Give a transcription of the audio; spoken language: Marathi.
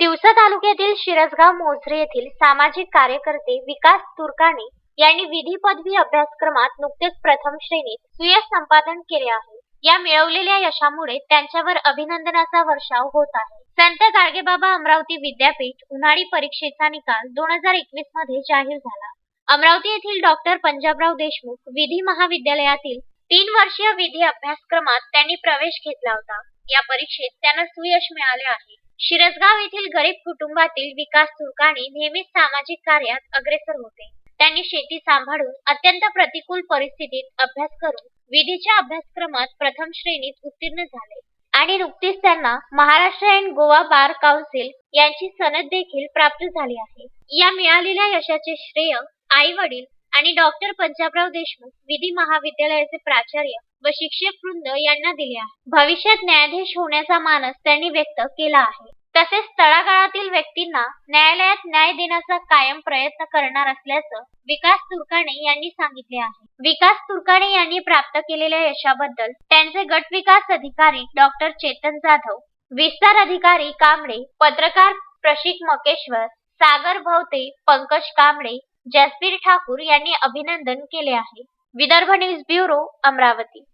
तिवसा तालुक्यातील शिरसगाव मोझरे येथील सामाजिक कार्यकर्ते विकास तुरकाणे यांनी विधी पदवी अभ्यासक्रमात नुकतेच प्रथम श्रेणीत सुयश संपादन केले आहे. या मिळवलेल्या यशामुळे त्यांच्यावर अभिनंदनाचा वर्षाव होत आहे. संत गाडगेबाबा अमरावती विद्यापीठ उन्हाळी परीक्षेचा निकाल दोन हजार एकवीसमध्ये जाहीर झाला. अमरावती येथील डॉक्टर पंजाबराव देशमुख विधी महाविद्यालयातील तीन वर्षीय विधी अभ्यासक्रमात त्यांनी प्रवेश घेतला होता. या परीक्षेत त्यांना सुयश मिळाले आहे. शिरसगाव येथील गरीब कुटुंबातील विकास तुरकाणी नेहमीच सामाजिक कार्यात अग्रेसर होते. त्यांनी शेती सांभाळून अत्यंत प्रतिकूल परिस्थितीत अभ्यास करून विधीच्या अभ्यासक्रमात प्रथम श्रेणीत उत्तीर्ण झाले. आणि नुकतीच त्यांना Maharashtra and Goa bar council यांची सनद देखील प्राप्त झाली आहे. या मिळालेल्या यशाचे श्रेय आई वडील आणि डॉक्टर पंजाबराव देशमुख विधी महाविद्यालयाचे प्राचार्य व शिक्षक वृंद यांना दिले आहे. भविष्यात न्यायाधीश होण्याचा मानस त्यांनी व्यक्त केला आहे. तसेच तळागाळातील व्यक्तींना न्यायालयात न्याय देण्याचा कायम प्रयत्न करणार असल्याचं विकास तुरकाणे यांनी सांगितले आहे. विकास तुरकाणे यांनी प्राप्त केलेल्या यशाबद्दल त्यांचे गट विकास अधिकारी डॉक्टर चेतन जाधव विस्तार अधिकारी कांबळे पत्रकार प्रशिक मकेश्वर सागर भवते पंकज कांबळे जसबीर ठाकूर यांनी अभिनंदन केले आहे. Vidarbha news bureau Amravati.